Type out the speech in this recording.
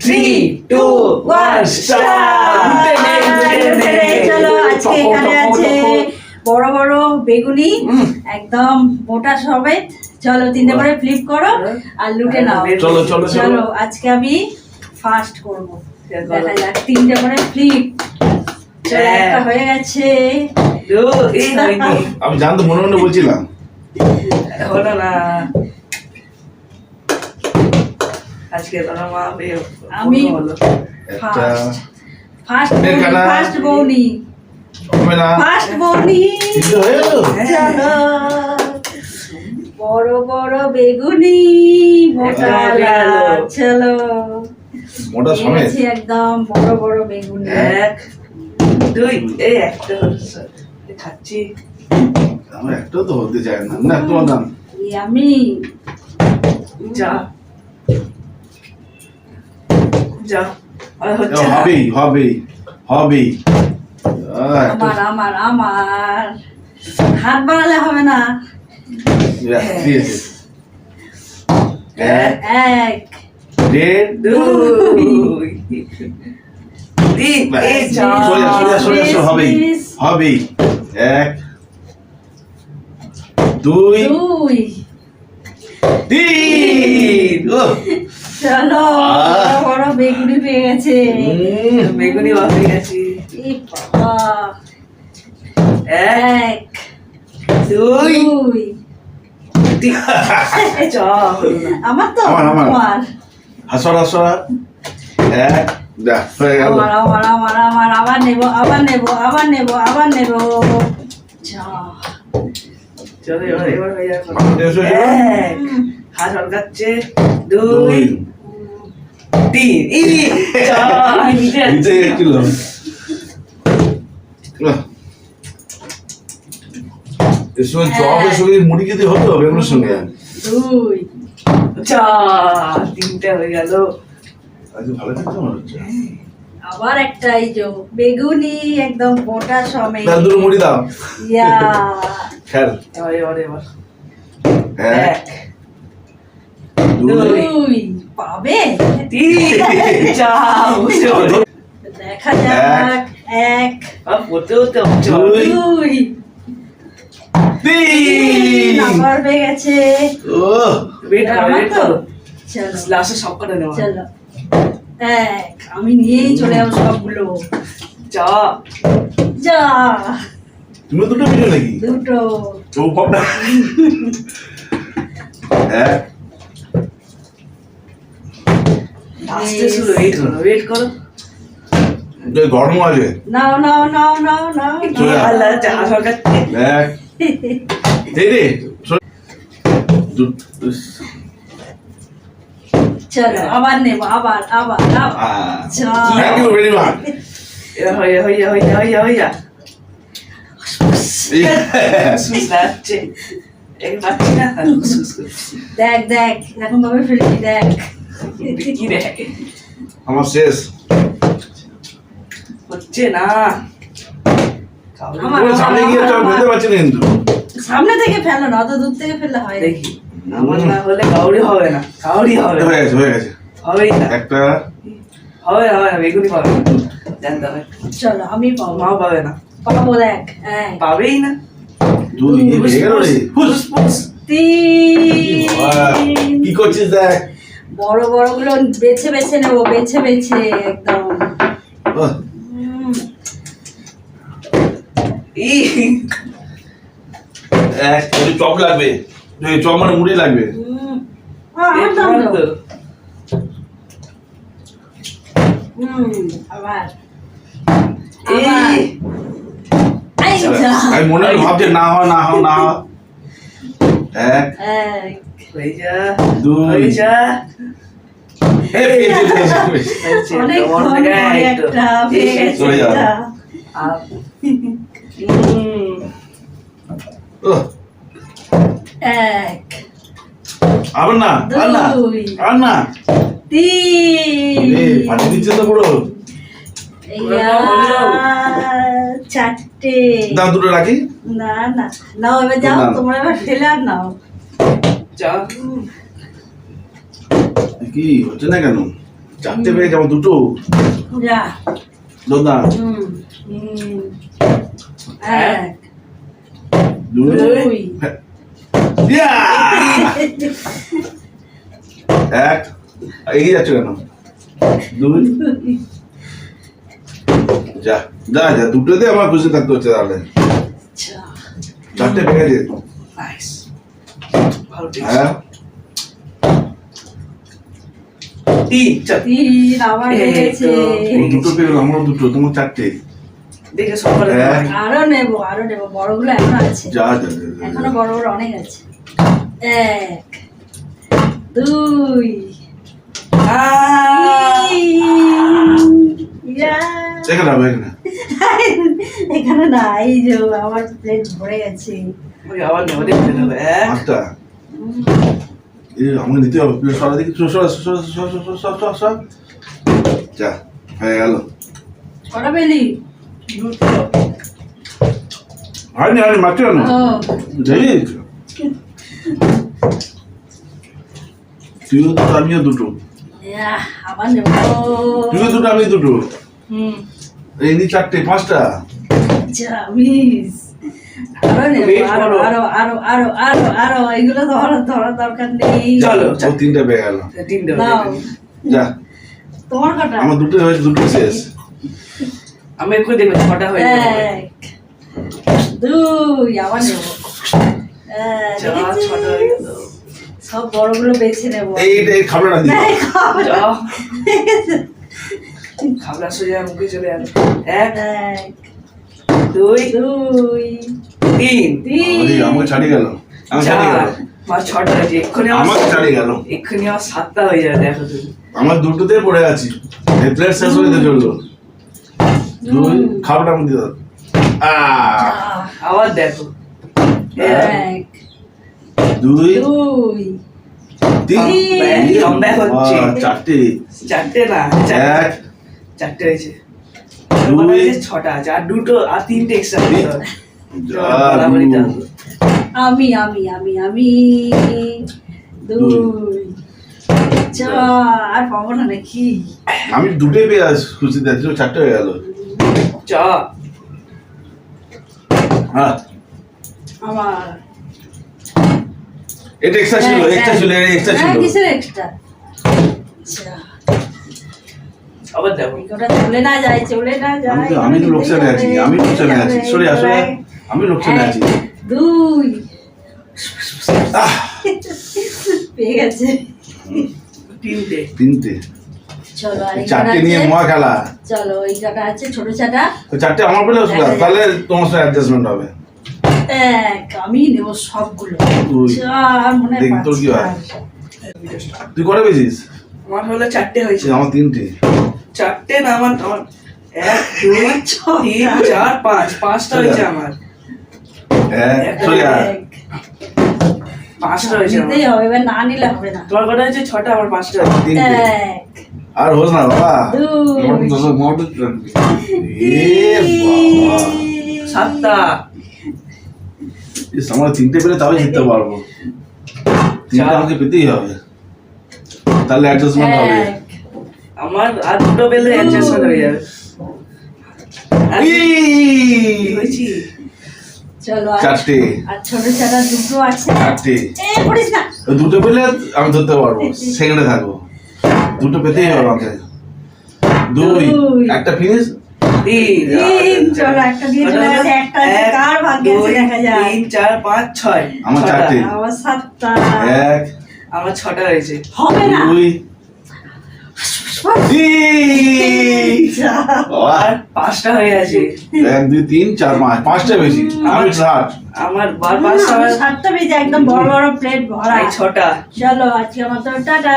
Three two one চলো আজকে এখানে আছে বড় বড় বেগুনি একদম মোটা সমেত। চলো তিনটে করে ফ্লিপ করো আর লুটে নাও। চলো চলো চলো। চলো আজকে আমি ফার্স্ট করব। দেখা যাক তিনটে করে ফ্লিপ চলো হ্যাঁ। একটা হয়ে গেছে। আমি জানতো মনে মনে বলছিলাম। হলো না। আজকে তোর মা আমি- ফার্স্ট ফার্স্ট ফার্স্ট বৌনি ফার্স্ট বৌনি। হয়ে। বড় বড় বেগুনি মোটা একটা গেল। লাল, চলো মোটা সমেত। একদম বড় বড় বেগুনি। এক দুই এই একটা খাচ্ছি। আমার একটাও তো হতে চায় না। না তোমার দাম আমি যা। হবেই হবেই হবেই। আমার আমার আমার। হাত বাড়ালে হবে না। এক দেড় দুই। হবেই এক দুই দুই। তিন। চলো বড় বেগুনি পেয়ে গেছে। বেগুনি বাপে গেছি। এক এক দুই। আমার তো আমার, আমার। হাসরা হাসরা। এক হয়ে আমার আমার আমার আমার আবার নেব আবার নেব আবার নেব আবার নেব। যা চলো এবার এবার হয়ে যাবে। হাত সরকাচ্ছে দুই তিন। ই যা নিচে। গেছিল। এর সঙ্গে চপের সঙ্গে মুড়ি খেতে হতো বেগুনের সঙ্গে? দুই যা তিনটা হয়ে গেল। ভালো খেতে মনে হচ্ছে। আবার একটা এই যে বেগুনি একদম গোটা সমেত। তাহলে দুটো মুড়ি দাও। ইয়া। খেল। এবার এবার এবার। এক। এক। দুই পাবে? তিন যা বুঝতে দেখা যাক এক পড়তে হতে দুই। তিন নাম্বার পেয়ে গেছে। ও আমার ওয়েট তো? করো চলো। লাস্টে সব কটা নেওয়া। চলো। এক আমি নিয়েই চলে যাব সবগুলো। যা। যা। তুমি দুটো ভিডিও নাকি? দুটো। চৌপটা এক লাস্টে শুধু ওয়েট করো ওয়েট করো। গরম আছে? নাও নাও নাও নাও নাও আল্লাহ যা। দু- চলো আবার নেব আবার আবার দেখ দেখ এখন ভাবে ফেলছি দেখ। আমার শেষ। হচ্ছে না। খাও- আমার- পুরো সামনে গিয়ে চল বুঝতে পারছি না কিন্তু। সামনে থেকে ফেলো না অত দূর থেকে ফেললে হয় দেখি আমার না হলে কাউরি হবে না কাউরি হবে হয়ে গেছে হয়ে গেছে। হবেই না। একটা। হবে হবে না। বেগুনি জানতে হবে। চলো আমি পাবো। মাও পাবে না। পাবো দেখ এক। পাবেই না। দুই এই হয়ে গেল রে। ফুস, ফুস। তিন। কি করছিস দেখ? বড় বড়গুলো বেছে বেছে নেব বেছে বেছে একদম। চপ লাগবে। চপ মানে মুড়ি লাগবে। আমি মনে হয় ভাবছি না হয় না হয় না হয় এক দুই। এক না না না তিন চারটে দাম দুটো রাখি না না নাও এবার যাও। তোমরা এবার ঠেলে আর নাও যা। কি হচ্ছে না কেন? চারটে পেয়ে যাব দুটো। দাদা। এক। এগিয়ে যাচ্ছ কেন? দুই। যা যা যা দুটোতে আমার খুশি থাকতে হচ্ছে তাহলে। যা। চারটে গেছে। ভালো হ্যাঁ? তিন তিন আবার এই হয়েছে দুটো পেয়ে গেলো আমার দুটো তোমার চারটে। দেখে সকালে হ্যাঁ। আরও নেব আরও নেব বড়গুলো এখনও আছে। যা এখনও বড় বড় অনেক আছে। এক দুই! এখানে না এই যে আমার প্লেট ভরে গেছে। ওই আবার নেব দেখতে হবে এক। পাঁচটা উম, এই আমাকে নিতে হবে সরা দেখি যা হয়ে গেল। না। তুইও দুটো আমিও দুটো। তুইও দুটো আমি দুটো। এই চারটে পাঁচটা। তিনটা আমার নেব। সব বড়গুলো বেছে নেব। এই এই খাবলাটা দিই খাবলা সোজা মুখে চলে আসবে এক এক দুই দুই তিন। তিন। আমাকে ছাড়িয়ে গেল। আমি ছাড়িয়ে গেল। আমার ছটা হয়েছে এক্ষুনি আমার আমাকে ছাড়িয়ে গেল। এক্ষুনি আমার সাতটা হয়ে যাবে দেখো তুমি। আমার দুটোতে পড়ে আছি। এই প্লেট শেষ হয়ে যেতে চলল। দুই। খাবারটা আমি দিয়ে আবার দেখো। এক দুই দুই তিন। চারটে। চারটে না চার- চারটে হয়েছে। দুই। আমার ছটা আছে আর দুটো আর তিনটে এক্সট্রা আমি আমি আমি আমি। দুই আর পাবো না নাকি? আমি দুটোই পেয়ে আস খুশি চারটে হয়ে গেল। চ হ্যাঁ আমার। এটা এক্সট্রা ছিল এক্সট্রা ছিল এক্সট্রা হ্যাঁ ছিল। কিসের এক্সট্রা আচ্ছা। আবার দেখো চলে না যায় চলে না যায় আমি তো লোকসানে আছি আমি লোকসানে আছি। সরে আসো আমি লোকসানে আছি। দুই। পেয়ে গেছে। তিনটে। তিনটে। চলো আর এই এই চারটে নিয়ে মহা খেলা চলো এই কটা আছে ছোট চাটা। তো চারটে আমার পেলে অসুবিধা তাহলে তোমার সাথে অ্যাডজাস্টমেন্ট হবে। এক আমি নেব সবগুলো। দুই। চার মনে হয় তোর কি হয়। তুই করে আমার হলো চারটে হয়েছে। আমার তিনটে। চারটে না আমার আমার এক দুই তিন চার পাঁচ পাঁচটা হয়েছে আমার। পাঁচটা হয়েছে হবে এবার না নিলে হবে না। তোমার কটা হয়েছে? ছটা আমার পাঁচটা আর হোস না বাবা। সাতটা। আমরা তিনটে পেলে তাও জিততে পারব। তিনটে। আমাকে পেতেই হবে। তাহলে অ্যাডজাস্টমেন্ট হবে। আমার আর দুটো বেলে অ্যাডজাস্টমেন্ট হয়ে যাবে। চারটে। দুটো পেলে আমি ধরতে পারব। সেকেন্ডে থাকব। দুটো পেতেই হবে আমাকে। দুই একটা ফিনিশ আমার ছটা। হয়েছে। হবে না। পাঁচটা হয়ে আছে এক দুই তিন চার পাঁচ পাঁচটা বেশি আমি ষাট আমার পাঁচটা সাতটা বেজে একদম বড় বড় প্লেট ভরা। ছটা। চলো আজকে আমার তো টাটা।